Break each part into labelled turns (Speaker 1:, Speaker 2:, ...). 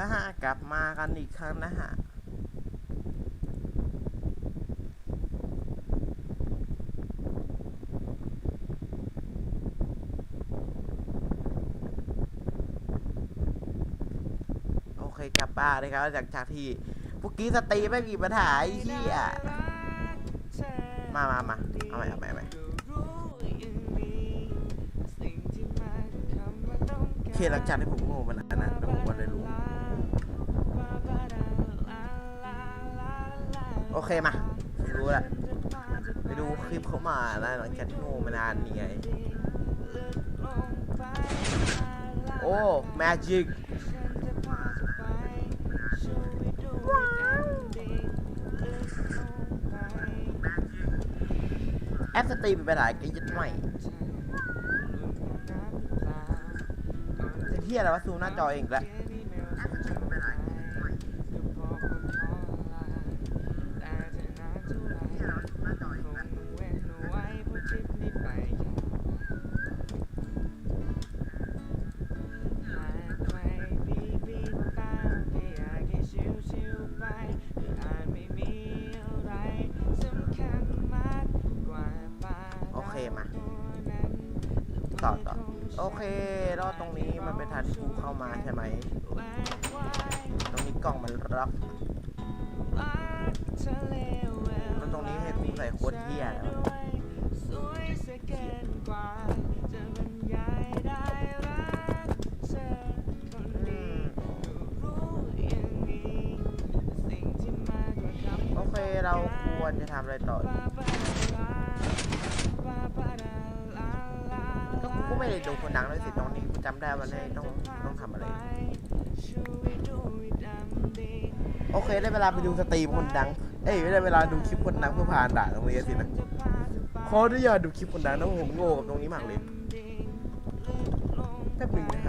Speaker 1: นะฮะ กลับมากันอีกครั้งนะฮะโอเคกลับบ้านเลยครับจากจากที่เมื่อกี้สตีไม่มีปัญหาไอ้เหี้ยมามามาเอาใหม่เอาใหม่เอาใหม่โอเคหลังจากที่ผมโง่มาน โอเคมารู้ละไปดูคลิปเขามานะหลังจากที่โง่มานานนี่ไง โอ้แมจิกแอปสตรีมเป็นปัญหาก็ยึดไม่เฮียอะไรวะซูหน้าจอเองแล้ว โอเคมาต่อต่อโอเค อืมโอเคเราควรจะทำอะไรต่อ ก็กูก็ไม่ได้ดูคนดังเลยสิตรงนี้กูจำได้วันนี้ต้องต้องทำอะไร โอเคได้เวลาไปดูสตรีมคนดัง เอ้ยได้เวลาดูคลิปคนดังเพื่อผ่านด่านตรงนี้สินะ ขออนุญาตดูคลิปคนดังนะผมโง่กับตรงนี้มากเลยแป๊บหนึงนะ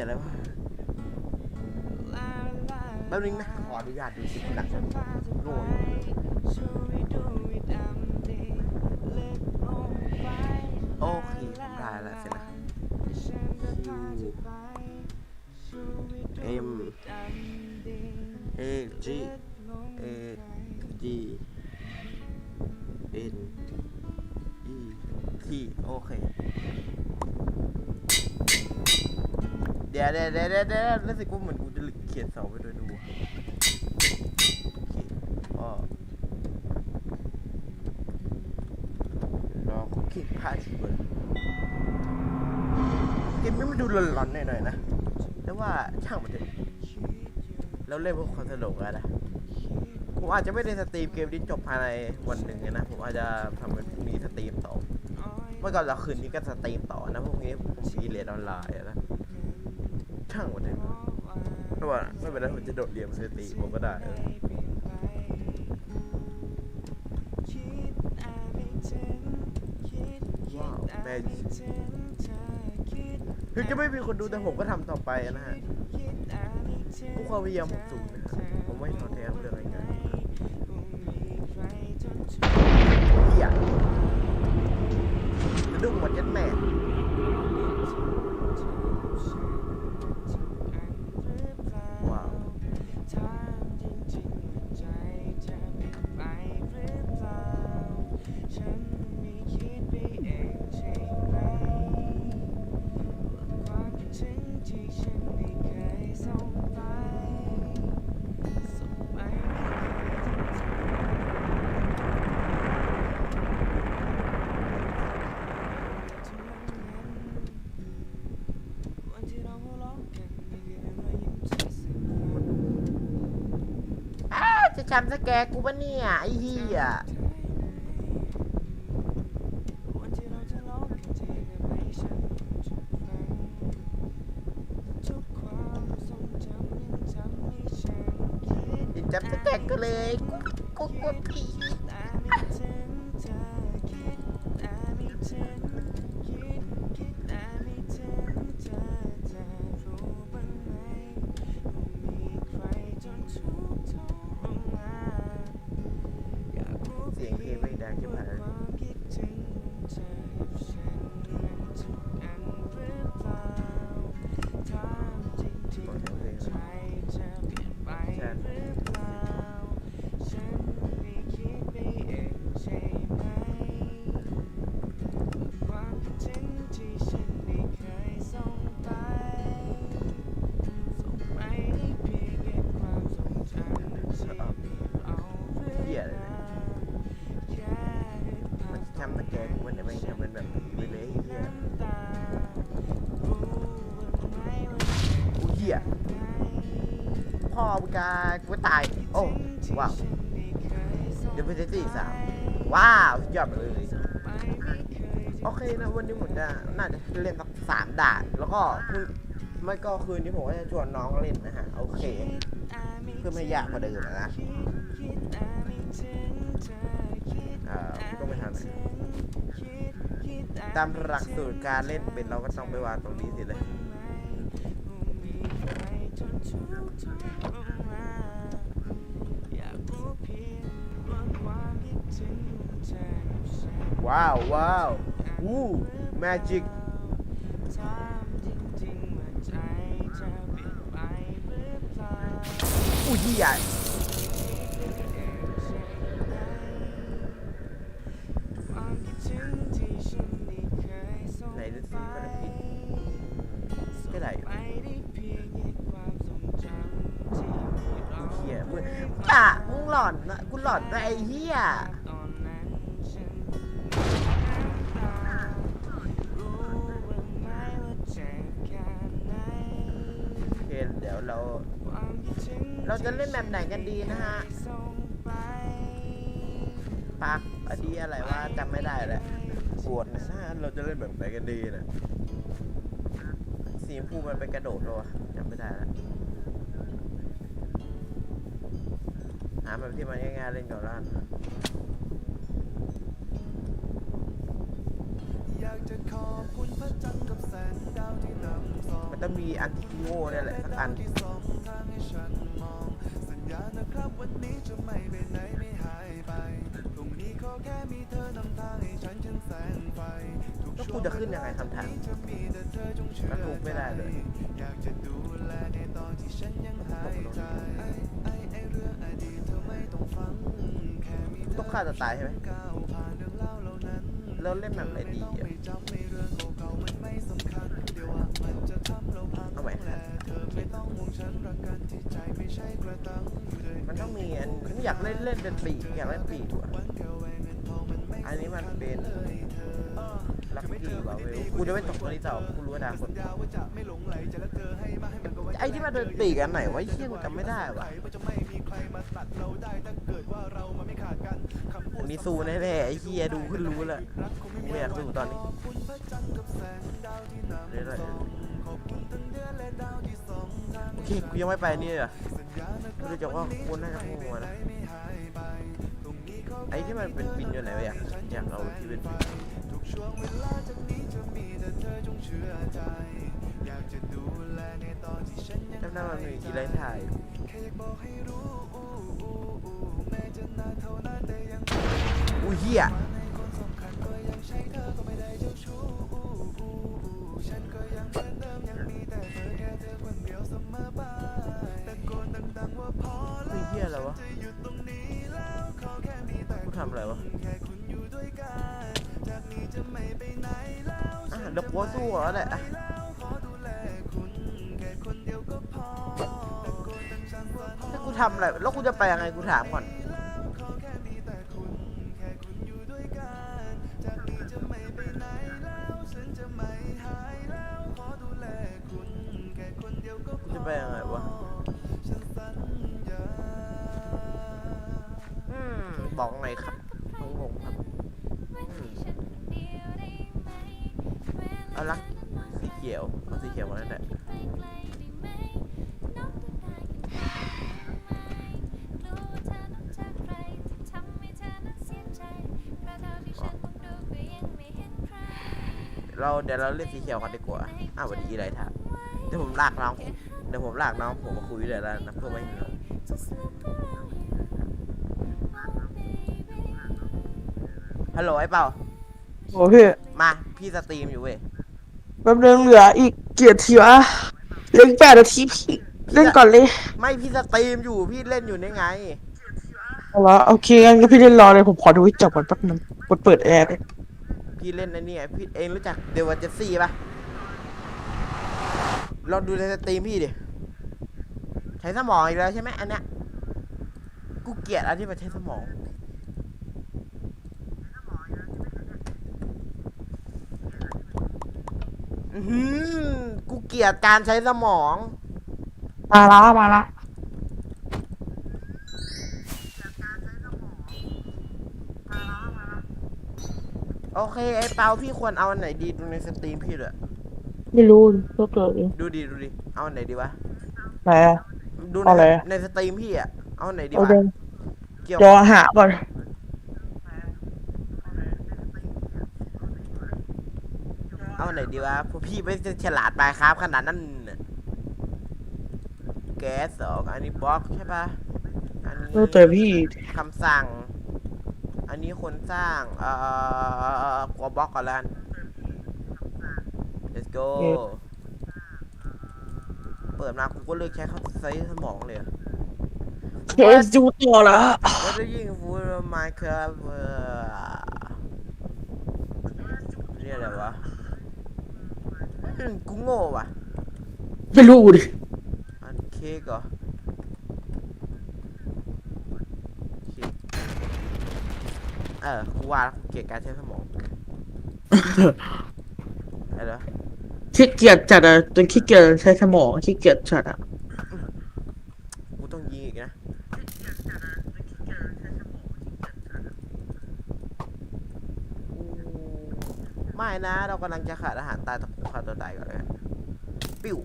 Speaker 1: ยอะไรวะแป๊บนึงนะ ขออนุญาตดูคลิปคนดักโง่โอเคผมได้แล้วเสร็จนะ M ยวเดี๋ยวรู้สึกว่าเหมือนกูจะเขียนเสาไปด้วยดูโอเคอ๋อรอคุกกี้พาชีเบิร์เกมนี้มันดูหลอนๆหน่อยๆนะ แต่ว่าช่างมันเถอะแล้วเล่นพื่อความสนุกแล้วนะผมอาจจะไม่ได้สตรีมเกมนี้จบภายในวันหนึ่งนะ ผมอาจจะทำเป็นพรุ่งนี้สตรีมต่อ เมื่อก่อนเราคืนนี้ก็สตรีมต่อนะพรุ่งนี้ผมมีเรียนออนไลน์อะ ช่างมันเถอะไม่ว่าไม่เป็นไรผมจะโดดเรียนมาสตรีมผมก็ได้เออว้าวแม่ถึงจะไม่มีคนดูแต่ผมก็ทำต่อไปนะฮะผู้ความพยายามผมสูงนะครับผมไม่ท้อแท้เรื่องอะไรกันเหี้ยจะดุ้งหมดยัดแม่ จำสแกกูปะเนี่ยไอ้เหี้ยจับสแกนก็เลยกูกลัวผี ผมจะน่าจะเล่นสักสามด่าน แล้วก็พรุ่งไม่ก็คืนนี้ผมก็จะชวนน้องเล่นนะฮะ โอเค เพื่อไม่ยากกว่าเดิมอะนะอ่าก็ไม่ทันตามหลักสูตรการเล่นเป็นเราก็ต้องไปวางตรงนี้สิเลยว้าวว้าววู้ แมจิกอู้ยี่ใหญ่ไหนดูสิมันผิดก็ได้อยู่อู้เหี้ยมึงจ่ามึงหลอนนะกูหลอนนะไอ้เหี้ย จะเล่นแบบไหนกันดีนะฮะปักอดีอะไรว่าจำไม่ได้แหละปวดนะฮะเราจะเล่นแบบไหนกันดีนะสีชมพูมันไปกระโดดเหรอวะจำไม่ได้แล้วหาแบบที่มันง่ายๆเล่นก่อนละกัน
Speaker 2: อยากจะขอบคุณพระจันทร์กับแสงดาวที่นำส่อง
Speaker 1: มันต้องมีอันที่โง่เนี่ยแหละสักอัน
Speaker 2: ที่ส่ องทางให้ฉันมองสัญญานะครับวันนี้จะไม่ไปไหนไม่หายไปพรุ่งนี้ขอแค่มีเธอนำทางให้ฉันถึงแสงไฟทุก
Speaker 1: แล้ว
Speaker 2: ช่
Speaker 1: กู
Speaker 2: วง
Speaker 1: จะขึ้นยังไงคำถาม
Speaker 2: จะมีแต่เธอจงเชื่อ
Speaker 1: แล้วกูไม่ได้เลย
Speaker 2: อยากจะดูแลในตอนที่ฉันยังหายใจไอ้ไอ้ไอ้เรื่องอดีตเธอไม่ต้องฟังแค่มีเธ
Speaker 1: ต้องฆ่าตัวตายใช่ไหม
Speaker 2: ก้าวผ่านเรื่องเล่าเหล่านั้น
Speaker 1: แล้วเล่นแบบไหนดีอะ
Speaker 2: ไม่จ ม่
Speaker 1: ใช่
Speaker 2: กระตัง
Speaker 1: มันต้องมีอันไม่อยากเล่นเล่นเป็นปีกอยากเล่นปีกว่ะ
Speaker 2: วันแค่แหวอัน
Speaker 1: นี้มันเป็น
Speaker 2: เลยเธอ
Speaker 1: ลักกี้ว่ะเวลกูจะไม่ตกตัวนี้ต่อกูรู้อนาค
Speaker 2: สั
Speaker 1: ต
Speaker 2: ญญาว่าจะไม่หลงไหลจะรักเธอให้มากให้มันก็ว่า
Speaker 1: ไอ้ที่มันเป็นปีกอันไหนวะไอ้เหี้ยกูจำไม่ได้ว่ะ
Speaker 2: ว่าจะไม่มีใครมาตัดเราได้ถ้าเกิดว่าเรามาไม่ขาดกันคำพู
Speaker 1: อั
Speaker 2: ด
Speaker 1: นนี้สู้แน่ๆไอ้เหี้ยดูขึ้นรู้ล้วกูไม่อยากสู้ตอนนี้
Speaker 2: ขอบคุณพระจันทร์กับแสงดาวที่นำ
Speaker 1: เรื่อย
Speaker 2: ส่องขอบคุณ ทั้งเดือนและดาวที่ส่องทาง
Speaker 1: ๆโอเคกูยังไม่ไปนี่เลยเหรอ
Speaker 2: สัญญานะค
Speaker 1: ไม่
Speaker 2: รับ
Speaker 1: รู้จักว่าคุณน่าจะโง่นะ
Speaker 2: ไม่หานี้ข
Speaker 1: ไอ้ที่มันเป็นปินอยู่ไหนวะอยากอยากเอาที่เป็นปิน
Speaker 2: ทุกช่วงเวลาที่เธอจงเชื่อใจอยากจะดูแลในตอนที่ฉันยัง
Speaker 1: จำได้มันมีกี่ไรถ่าย
Speaker 2: แค่อยากบอกให้รู้อู้อู้อู้แม้จะนานเท่าย
Speaker 1: อุ้ยเหี้ย
Speaker 2: เดียวสมบายตะโกนดังๆว่าพอแล้วย
Speaker 1: เหี้ยอะไรวะ
Speaker 2: จะหยุดตรงนี้แล้วขอแค่มีแต่
Speaker 1: กูทำอะไรวะ
Speaker 2: แค่คุณอยู่ด้วยกันจากนี้จะไม่ไปไหนแล้ว
Speaker 1: อะเดี๋ยวกูสู้เหรอแหละอะ
Speaker 2: แล้วขอดูแลคุณแค่คนเดียวก็พอตะโกนดังๆว่าพอ
Speaker 1: ถ้ากูทำอะไร แล้วกูจะไปยังไงกูถามก่อน
Speaker 2: เขี
Speaker 1: ยวแล้วแหละเราเดี๋ยวเราเล่นสีเขียวกันดีกว่าอ้าวสวัสดีไรท่าเดี๋ยวผมลากน้องเดี๋ยวผมลากน้องผมมาคุยเลยแล้วนะเพื่อไม่ให้ฮัลโหลไอ้เปล่า
Speaker 3: โอ้พี่
Speaker 1: มาพี่สตรีมอยู่เว้ย
Speaker 3: แป๊บนึงเหลืออีก เกียรทีวะเหลืออีกแปดนาทีพี่เล่นก่อนเลย
Speaker 1: ไม่พี่สตรีมอยู่พี่เล่นอยู่นี่ไง
Speaker 3: เอาละโอเคงั้นก็พี่เล่นรอเลยผมขอดูให้จบก่อนแป๊บนึงกดเปิดแอร์ด้วย
Speaker 1: พี่เล่นไอ้นี่ไงพี่เองรู้จักเดว a เจซี่ปะลองดูในสตรีมพี่ดิใช้สมองอีกแล้วใช่ไหมอันเนี้ยกูเกลียดอันที่มันใช้สมอง อือหือกูเกลียดการใช้สมอง
Speaker 3: มาละมาละ
Speaker 1: โอเค ไอ้เปาพี่ควรเอาอันไหนดีดูในสตรีมพี่เลย
Speaker 3: ไม่รู้ก็เกิดเอง
Speaker 1: ดูดีดูดีเอาอันไหนดีวะ
Speaker 3: ไหนอะ
Speaker 1: ดูใน
Speaker 3: เอาอะไร
Speaker 1: ในสตรีมพี่อะเอาอันไหนดี
Speaker 3: เอา
Speaker 1: วะ
Speaker 3: เดิน
Speaker 1: เกี่ยว
Speaker 3: รอหาก่อน
Speaker 1: เอาไหนดีวะพวกพี่ไม่จะฉลาดไปครับขนาดนั้นน่ะแก๊สสองอันนี้บล็อกใช่ปะอันนี้
Speaker 3: เออแต่พี่
Speaker 1: คำสั่ง อันนี้คนสร้าง เอ่อกลัวบล็อกก่อนแล้วกัน let's go เปิดมากูก็เลิกใช้เขาใช้สมองเลยอะ
Speaker 3: เคสดูต่อละ
Speaker 1: แล้วจะยิงฟูลไมค์ครับเอ่อเรียกอะไรวะ อืมกูโง่ว่ะ
Speaker 3: ไม่รู้ดิ
Speaker 1: อันเค้กเหรอเค้กเออกูว่าแล้วกูเกลียดการใช้สมองอะไรเหรอ
Speaker 3: ขี้เกียจจัดอะจนขี้เกียจใช้สมองขี้เกียจจัดอะ
Speaker 1: กูต้องยิงอีกนะ ไม่นะ เรากำลังจะขาดอาหารตายตะคุฆ่าตัวตายก่อนเลยปิ้ว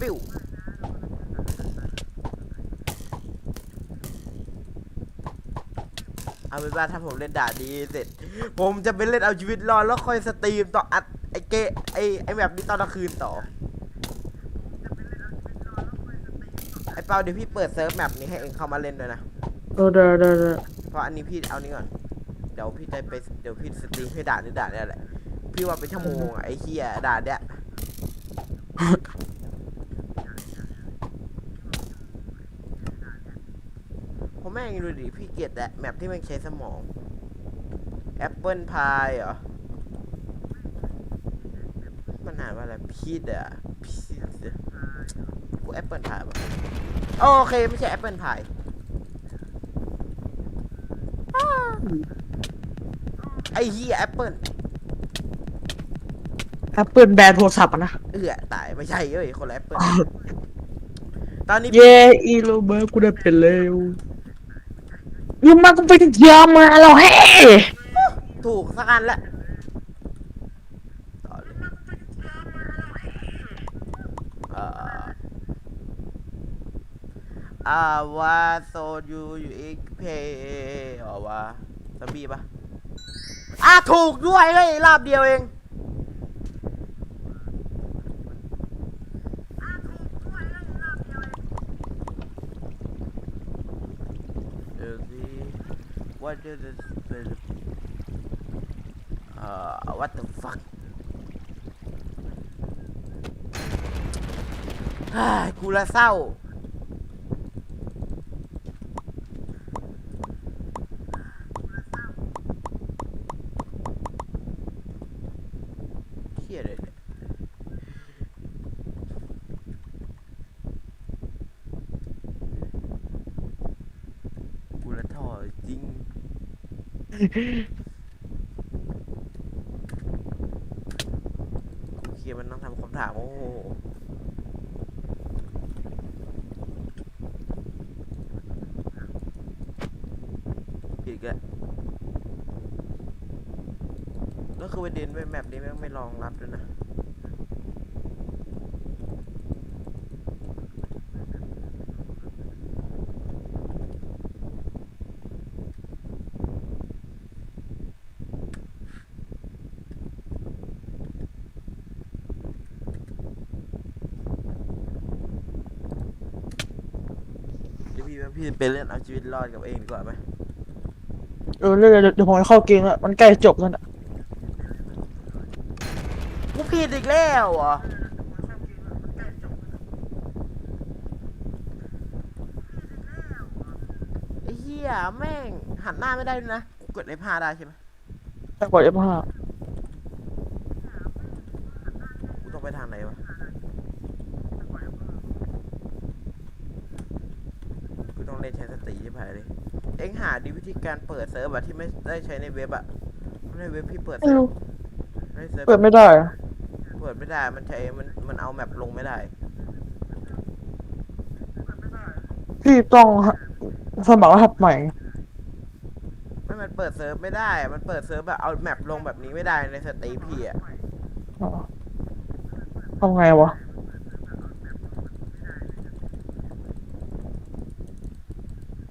Speaker 1: ปิ้ว เอาเป็นว่าถ้าผมเล่นด่าดีเสร็จ ผมจะไปเล่นเอาชีวิตรอดแล้วค่อยสตรีมต่ออัดไอเกะไอไอแบบนี้ตอนกลางคืนต่อ ไอเปาเดี๋ยวพี่เปิดเซิร์ฟแมปนี้ให้เองเข้ามาเล่นด้วยนะ
Speaker 3: เออเด้อเด้อเด้อ
Speaker 1: เพราะอันนี้พี่เอานี้ก่อน เดี๋ยวพี่จะไปเดี๋ยวพี่สตรีมให้ด่านี่ด่าเนี่ยแหละ พี่ว่าเป็นชั่วโมงอะไอ้เหี้ยด่าเนี่ยผมแม่งดูดิพี่เกลียดแหละแมปที่มันใช้สมองแอปเปิลพายเหรอ มันอ่านว่าอะไรพีดอะพีดกูแอปเปิลพายป่ะโอเค ไม่ใช่แอปเปิลพาย อ้เหี้ยแอปเปิล
Speaker 3: แอปเปิลแบนโทรศัพท์อะนะ
Speaker 1: เอื้อตายไม่ใช่เอ้ยคนละแอปเปิลตอนนี้
Speaker 3: เย้อีโรเบิร์ตกูได้เป็นเร็วยังมาก็ไปถึงยามาแล้วเฮ้
Speaker 1: ถูกสักอันละต่อเลยเอ่ออ่าว่าโซยูอยู่อีกเพย์อ๋อว่าซอมบี้ปะ อะถูกด้วยเฮ้ยรอบเดียวเองเดี๋ยวสิ what does it spell เอ่อ what the fuck กูละเศร้า เฮียเลยเนี่ยกูละท่อจริง เคียมันต้องทำคำถามโอ้โหอีกแล้วก็คือประเด็นไว้แมปนี้แม่งไม่รองรับด้วยนะ พี่ ว่าพี่ไปเล่นเอาชีวิตรอดกับเองดีกว่าไหม
Speaker 3: เออเดี๋ยวเดี๋ยวเดี๋ยวผมไปเข้าเกมแล้วมันใกล้จบแล้วนะ
Speaker 1: กูผิดอีกแล้วเหรอไอ้เหี้ยแม่งหันหน้าไม่ได้ด้วยนะกูกดในผ้าได้ใช่ไหม
Speaker 3: แต่กด F5
Speaker 1: กูต้องไปทางไหนวะกู ต้องเล่นใช้สติใช่ไหมเลย เอ็งหาดีวิธีการเปิดเซิร์ฟอะที่ไม่ได้ใช้ในเว็บอะในเว็บพี่เปิด
Speaker 3: ไม่
Speaker 1: เซิร์ฟ
Speaker 3: รู้
Speaker 1: ในเซิร์ฟ
Speaker 3: เปิดไม่ได้อะ
Speaker 1: เปิดไม่ได้ มันใช้ มัน มันเอาแมปลงไม่ได้
Speaker 3: พี่ต้องสมัครรหัสใหม่
Speaker 1: ไม่มันเปิดเซิร์ฟไม่ได้มันเปิดเซิร์ฟแบบเอาแมปลงแบบนี้ไม่ได้ในสตรีมพี่อะ
Speaker 3: อ๋อทำไงวะ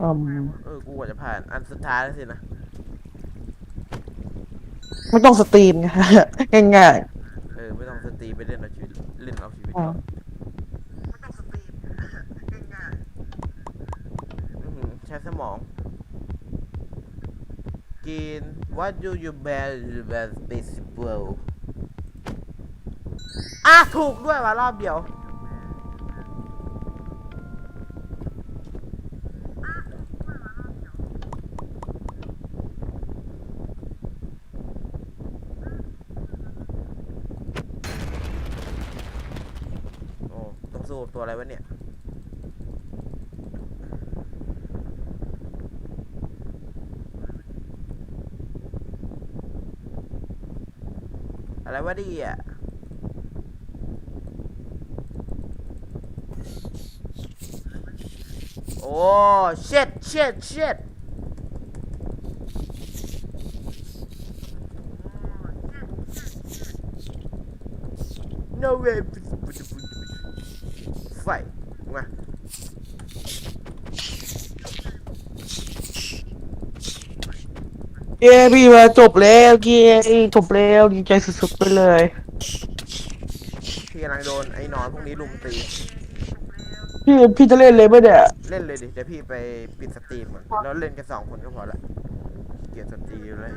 Speaker 3: อืม
Speaker 1: เออ กูกว่าจะผ่าน อันสุดท้ายแล้วสินะ
Speaker 3: ไม่ต้องสตรีมไง ง่าย
Speaker 1: เออ ไม่ต้องสตรีมไปเล่นเอาชีวิต เล่นเอาชีวิต
Speaker 3: ๆอ่า
Speaker 1: อื้อหือใช้สมอง กิน what do you best best possible อะ ถูกด้วยว่ะรอบเดียว โอ้ ต้อง สู้กับตัวอะไรวะเนี่ยอะไรวะดีอะโอ้ shit shit shit no way ฟมา
Speaker 3: เย้พี่มาจบแล้วเย้จบแล้วดีใจสุดๆไปเลย
Speaker 1: พี่กำลังโดนไอ้หนอนพวกนี้ลุมตี
Speaker 3: พี่พี่จะเล่นเลยไหมเนี่ย
Speaker 1: เล่นเลยดิ เดี๋ยวพี่ไปปิดสตรีมก่อนแล้วเล่นกันสองคนก็พอละ เกลียดสตรีมเลย